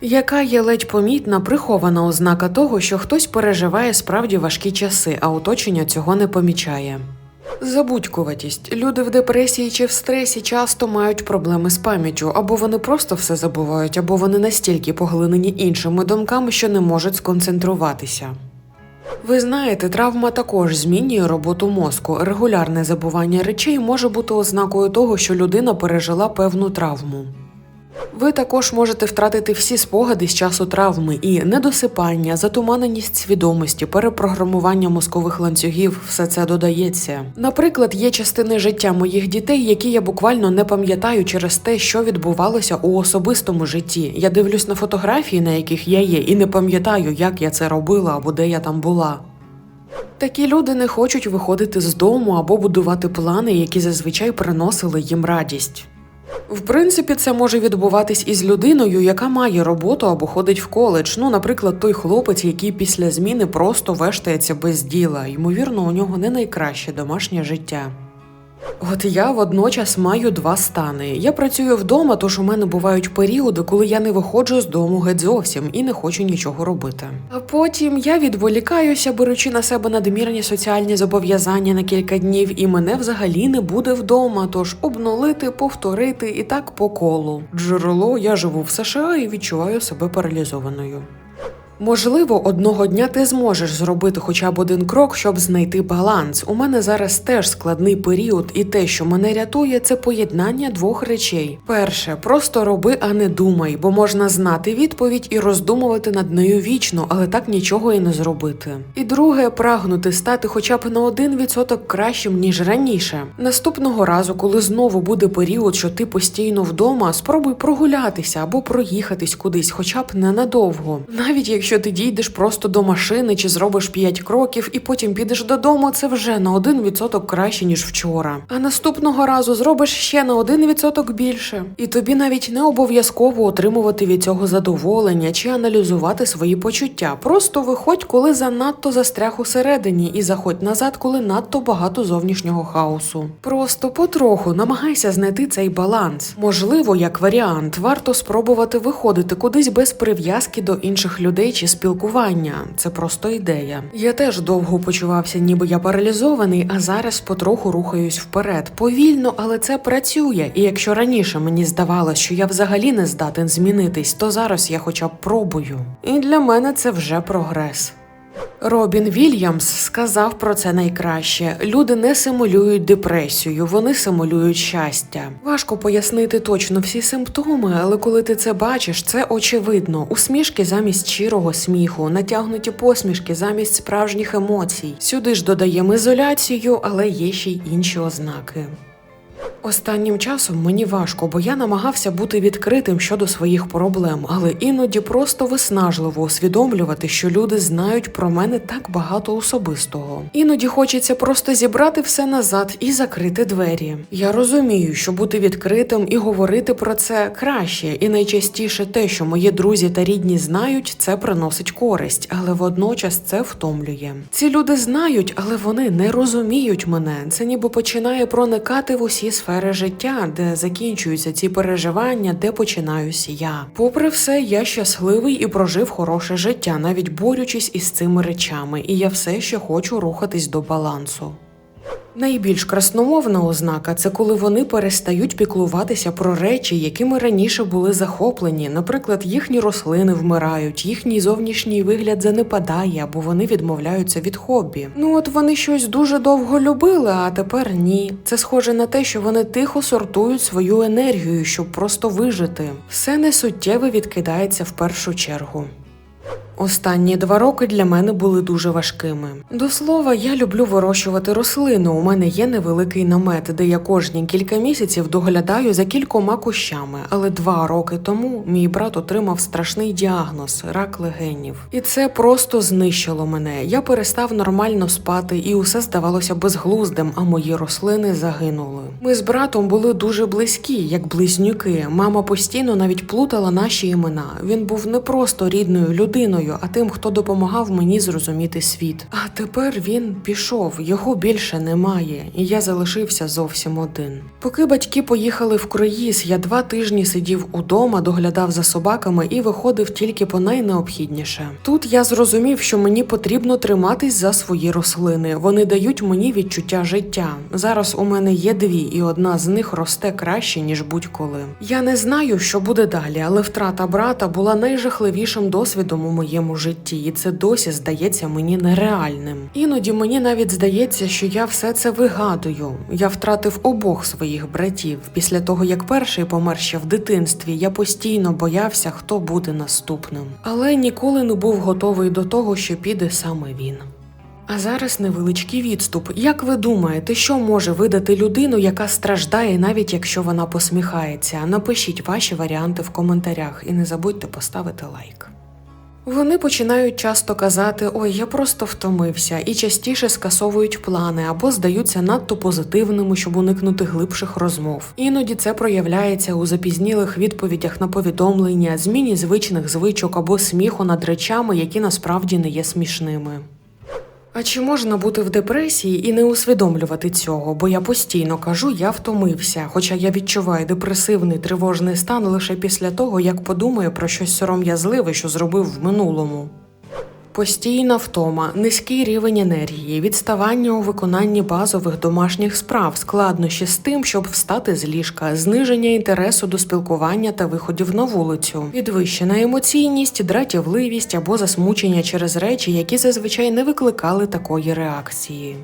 Яка є ледь помітна прихована ознака того, що хтось переживає справді важкі часи, а оточення цього не помічає. Забудькуватість. Люди в депресії чи в стресі часто мають проблеми з пам'яттю, або вони просто все забувають, або вони настільки поглинені іншими думками, що не можуть сконцентруватися. Ви знаєте, травма також змінює роботу мозку. Регулярне забування речей може бути ознакою того, що людина пережила певну травму. Ви також можете втратити всі спогади з часу травми і недосипання, затуманеність свідомості, перепрограмування мозкових ланцюгів все це додається. Наприклад, є частини життя моїх дітей, які я буквально не пам'ятаю через те, що відбувалося у особистому житті. Я дивлюсь на фотографії, на яких я є, і не пам'ятаю, як я це робила або де я там була. Такі люди не хочуть виходити з дому або будувати плани, які зазвичай приносили їм радість. В принципі, це може відбуватись із людиною, яка має роботу або ходить в коледж. Ну, наприклад, той хлопець, який після зміни просто вештається без діла. Ймовірно, у нього не найкраще домашнє життя. От я водночас маю два стани. Я працюю вдома, тож у мене бувають періоди, коли я не виходжу з дому геть зовсім і не хочу нічого робити. А потім я відволікаюся, беручи на себе надмірні соціальні зобов'язання на кілька днів, і мене взагалі не буде вдома. Тож обнулити, повторити і так по колу. Джерело я живу в США і відчуваю себе паралізованою. Можливо, одного дня ти зможеш зробити хоча б один крок, щоб знайти баланс. У мене зараз теж складний період, і те, що мене рятує, це поєднання двох речей. Перше, просто роби, а не думай, бо можна знати відповідь і роздумувати над нею вічно, але так нічого і не зробити. І друге, прагнути стати хоча б на один відсоток кращим ніж раніше. Наступного разу, коли знову буде період, що ти постійно вдома, спробуй прогулятися або проїхатись кудись, хоча б ненадовго. Навіть якщо ти дійдеш просто до машини чи зробиш 5 кроків і потім підеш додому, це вже на 1% краще, ніж вчора. А наступного разу зробиш ще на 1% більше. І тобі навіть не обов'язково отримувати від цього задоволення чи аналізувати свої почуття. Просто виходь, коли занадто застряг усередині, і заходь назад, коли надто багато зовнішнього хаосу. Просто потроху намагайся знайти цей баланс. Можливо, як варіант, варто спробувати виходити кудись без прив'язки до інших людей чи спілкування. Це просто ідея. Я теж довго почувався, ніби я паралізований, а зараз потроху рухаюсь вперед. Повільно, але це працює. І якщо раніше мені здавалось, що я взагалі не здатен змінитись, то зараз я хоча б пробую. І для мене це вже прогрес. Робін Вільямс сказав про це найкраще: люди не симулюють депресію, вони симулюють щастя. Важко пояснити точно всі симптоми, але коли ти це бачиш, це очевидно. Усмішки замість щирого сміху, натягнуті посмішки замість справжніх емоцій. Сюди ж додаємо ізоляцію, але є ще й інші ознаки. Останнім часом мені важко, бо я намагався бути відкритим щодо своїх проблем, але іноді просто виснажливо усвідомлювати, що люди знають про мене так багато особистого. Іноді хочеться просто зібрати все назад і закрити двері. Я розумію, що бути відкритим і говорити про це краще, і найчастіше те, що мої друзі та рідні знають, це приносить користь, але водночас це втомлює. Ці люди знають, але вони не розуміють мене. Це ніби починає проникати в усі сфери життя, де закінчуються ці переживання, де починаюся я. Попри все, я щасливий і прожив хороше життя, навіть борючись із цими речами, і я все ще хочу рухатись до балансу. Найбільш красномовна ознака це коли вони перестають піклуватися про речі, якими раніше були захоплені. Наприклад, їхні рослини вмирають, їхній зовнішній вигляд занепадає, або вони відмовляються від хобі. Ну от вони щось дуже довго любили, а тепер ні. Це схоже на те, що вони тихо сортують свою енергію, щоб просто вижити. Все несуттєве відкидається в першу чергу. Останні два роки для мене були дуже важкими. До слова, я люблю вирощувати рослини. У мене є невеликий намет, де я кожні кілька місяців доглядаю за кількома кущами. Але два роки тому мій брат отримав страшний діагноз рак легенів. І це просто знищило мене. Я перестав нормально спати, і усе здавалося безглуздим, а мої рослини загинули. Ми з братом були дуже близькі, як близнюки. Мама постійно навіть плутала наші імена. Він був не просто рідною людиною. Мною, а тим, хто допомагав мені зрозуміти світ. А тепер він пішов, його більше немає, і я залишився зовсім один. Поки батьки поїхали в круїз, я два тижні сидів удома, доглядав за собаками і виходив тільки по найнеобхідніше. Тут я зрозумів, що мені потрібно триматись за свої рослини. Вони дають мені відчуття життя. Зараз у мене є дві, і одна з них росте краще ніж будь-коли. Я не знаю, що буде далі, але втрата брата була найжахливішим досвідом у моєму житті, і це досі здається мені нереальним. Іноді мені навіть здається, що я все це вигадую. Я втратив обох своїх братів. Після того, як перший помер ще в дитинстві, я постійно боявся, хто буде наступним. Але ніколи не був готовий до того, що піде саме він. А зараз невеличкий відступ. Як ви думаєте, що може видати людину, яка страждає, навіть якщо вона посміхається? Напишіть ваші варіанти в коментарях і не забудьте поставити лайк. Вони починають часто казати Ой, я просто втомився, і частіше скасовують плани або здаються надто позитивними, щоб уникнути глибших розмов. Іноді це проявляється у запізнілих відповідях на повідомлення, зміні звичних звичок або сміху над речами, які насправді не є смішними. А чи можна бути в депресії і не усвідомлювати цього? Бо я постійно кажу, я втомився, хоча я відчуваю депресивний тривожний стан лише після того, як подумаю про щось сором'язливе, що зробив в минулому. Постійна втома, низький рівень енергії, відставання у виконанні базових домашніх справ, складнощі з тим, щоб встати з ліжка, зниження інтересу до спілкування та виходів на вулицю, підвищена емоційність, дратівливість або засмучення через речі, які зазвичай не викликали такої реакції.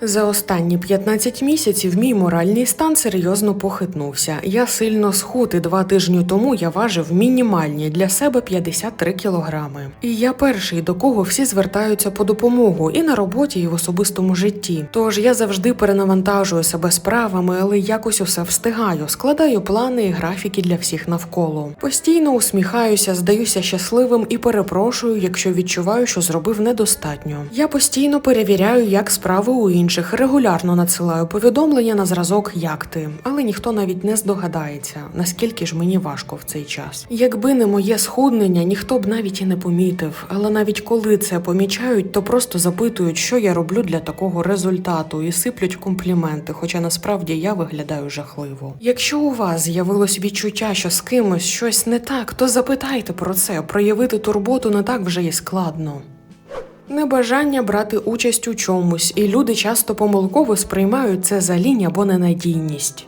За останні 15 місяців мій моральний стан серйозно похитнувся. Я сильно схуд, і два тижні тому я важив мінімальні для себе 53 кілограми. І я перший, до кого всі звертаються по допомогу і на роботі, і в особистому житті. Тож я завжди перенавантажую себе справами, але якось усе встигаю, складаю плани і графіки для всіх навколо. Постійно усміхаюся, здаюся щасливим і перепрошую, якщо відчуваю, що зробив недостатньо. Я постійно перевіряю, як справи у інших, регулярно надсилаю повідомлення на зразок як ти, але ніхто навіть не здогадається, наскільки ж мені важко в цей час. Якби не моє схуднення, ніхто б навіть і не помітив. Але навіть коли це помічають, то просто запитують, що я роблю для такого результату, і сиплють компліменти, хоча насправді я виглядаю жахливо. Якщо у вас з'явилось відчуття, що з кимось щось не так, то запитайте про це. Проявити турботу не так вже і складно. Небажання брати участь у чомусь, і люди часто помилково сприймають це за лінь або ненадійність.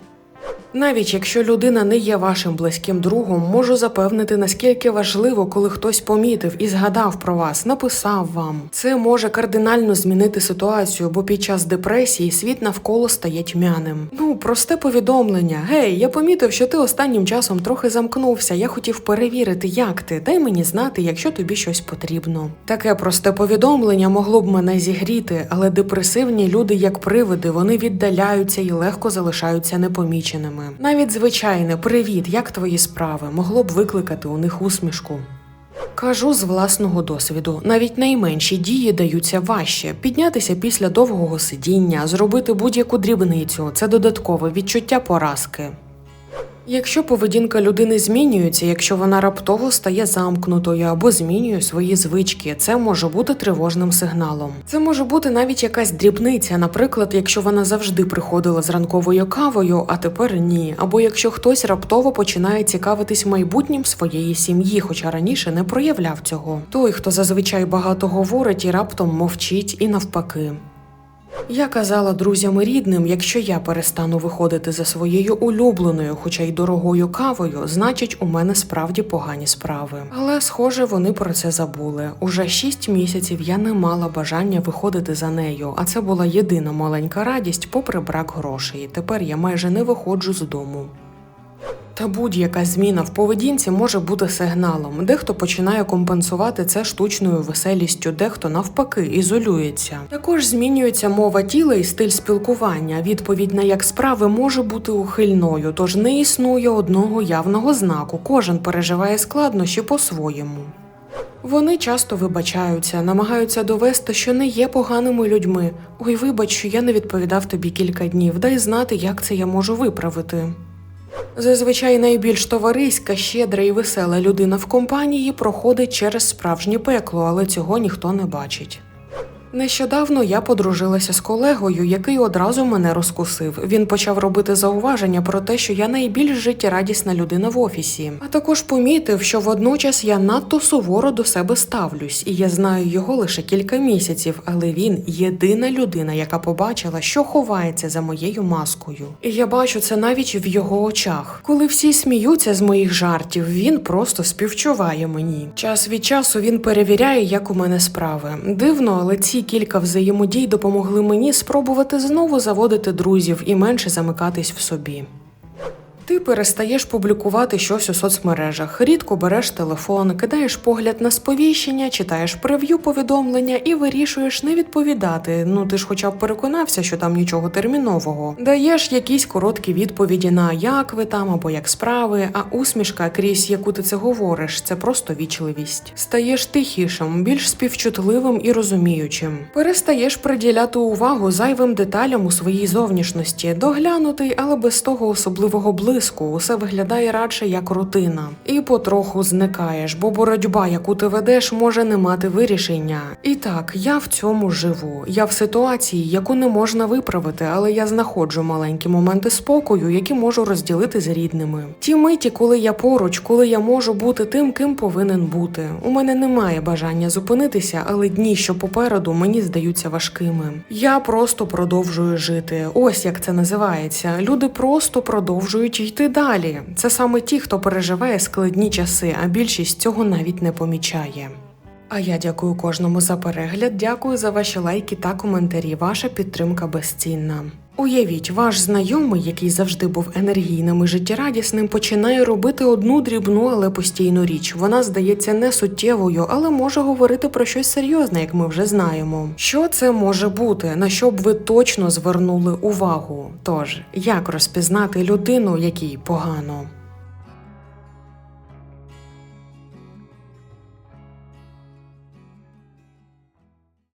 Навіть якщо людина не є вашим близьким другом, можу запевнити, наскільки важливо, коли хтось помітив і згадав про вас, написав вам. Це може кардинально змінити ситуацію, бо під час депресії світ навколо стає тьмяним. Ну, просте повідомлення: Гей, я помітив, що ти останнім часом трохи замкнувся. Я хотів перевірити, як ти. Дай мені знати, якщо тобі щось потрібно. Таке просте повідомлення могло б мене зігріти, але депресивні люди, як привиди, вони віддаляються і легко залишаються непоміченими. Навіть звичайне привіт, як твої справи, могло б викликати у них усмішку. Кажу з власного досвіду, навіть найменші дії даються важче. Піднятися після довгого сидіння, зробити будь-яку дрібницю це додаткове відчуття поразки. Якщо поведінка людини змінюється, якщо вона раптово стає замкнутою або змінює свої звички, це може бути тривожним сигналом. Це може бути навіть якась дрібниця, наприклад, якщо вона завжди приходила з ранковою кавою, а тепер ні, або якщо хтось раптово починає цікавитись майбутнім своєї сім'ї, хоча раніше не проявляв цього. Той, хто зазвичай багато говорить і раптом мовчить, і навпаки. Я казала друзям і рідним, якщо я перестану виходити за своєю улюбленою, хоча й дорогою кавою, значить у мене справді погані справи. Але, схоже, вони про це забули. Уже шість місяців я не мала бажання виходити за нею, а це була єдина маленька радість, попри брак грошей. Тепер я майже не виходжу з дому. Та будь-яка зміна в поведінці може бути сигналом. Дехто починає компенсувати це штучною веселістю, дехто навпаки ізолюється. Також змінюється мова тіла і стиль спілкування. Відповідь на як справи може бути ухильною, тож не існує одного явного знаку. Кожен переживає складнощі по-своєму. Вони часто вибачаються, намагаються довести, що не є поганими людьми. Ой, вибач, що я не відповідав тобі кілька днів. Дай знати, як це я можу виправити. Зазвичай найбільш товариська, щедра і весела людина в компанії проходить через справжнє пекло, але цього ніхто не бачить. Нещодавно я подружилася з колегою, який одразу мене розкусив. Він почав робити зауваження про те, що я найбільш життєрадісна людина в офісі. А також помітив, що водночас я надто суворо до себе ставлюсь, і я знаю його лише кілька місяців, але він єдина людина, яка побачила, що ховається за моєю маскою. І я бачу це навіть в його очах. Коли всі сміються з моїх жартів, він просто співчуває мені. Час від часу він перевіряє, як у мене справи. Дивно, але ці кілька взаємодій допомогли мені спробувати знову заводити друзів і менше замикатись в собі. Ти перестаєш публікувати щось у соцмережах, рідко береш телефон, кидаєш погляд на сповіщення, читаєш прев'ю повідомлення і вирішуєш не відповідати. Ну ти ж хоча б переконався, що там нічого термінового. Даєш якісь короткі відповіді на як ви там або як справи, а усмішка, крізь яку ти це говориш, це просто вічливість. Стаєш тихішим, більш співчутливим і розуміючим. Перестаєш приділяти увагу зайвим деталям у своїй зовнішності, доглянутий, але без того особливого блиску. Усе виглядає радше як рутина. І потроху зникаєш, бо боротьба, яку ти ведеш, може не мати вирішення. І так, я в цьому живу. Я в ситуації, яку не можна виправити, але я знаходжу маленькі моменти спокою, які можу розділити з рідними. Ті миті, коли я поруч, коли я можу бути тим, ким повинен бути. У мене немає бажання зупинитися, але дні, що попереду, мені здаються важкими. Я просто продовжую жити. Ось як це називається. Люди просто продовжують йти далі. Це саме ті, хто переживає складні часи, а більшість цього навіть не помічає. А я дякую кожному за перегляд, дякую за ваші лайки та коментарі. Ваша підтримка безцінна. Уявіть, ваш знайомий, який завжди був енергійним і життєрадісним, починає робити одну дрібну, але постійну річ. Вона здається не суттєвою, але може говорити про щось серйозне, як ми вже знаємо. Що це може бути? На що б ви точно звернули увагу? Тож, як розпізнати людину, якій погано?